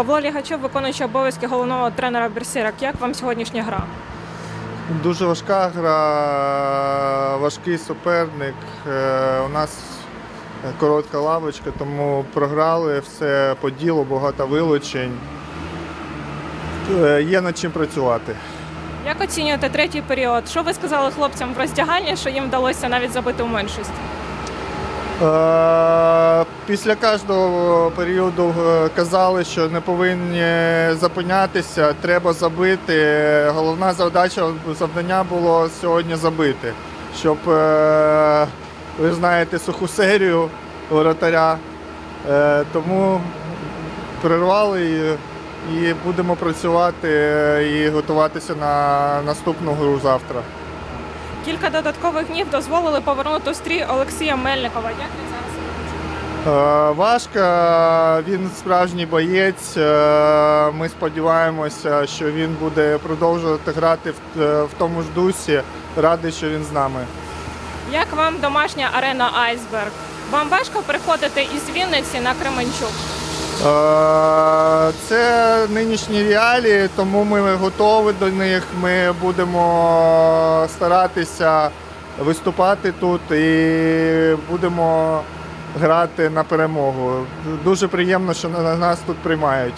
Павло Лігачов, виконуючий обов'язки головного тренера Берсерак. Як вам сьогоднішня гра? Дуже важка гра, важкий суперник. Е, У нас коротка лавочка, тому програли все по ділу, багато вилучень. Е, Є над чим працювати. Як оцінюєте третій період? Що ви сказали хлопцям в роздягальні, що їм вдалося навіть забити у меншість? Е, Після кожного періоду е, казали, що не повинні зупинятися, треба забити. Головна завдача завдання було сьогодні забити, щоб е, ви знаєте суху серію воротаря. Тому перервали і, будемо працювати і готуватися на наступну гру завтра. Кілька додаткових днів дозволили повернути стрій Олексія Мельникова. Як він зараз? Е, Важко, він справжній боєць. Е, Ми сподіваємося, що він буде продовжувати грати в, е, в тому ж дусі. Радий, що він з нами. Як вам домашня арена Айсберг? Вам важко приходити із Вінниці на Кременчук? Е, Це нинішні реалії, тому ми готові до них. Ми будемо старатися виступати тут і будемо грати на перемогу. Дуже приємно, що нас тут приймають.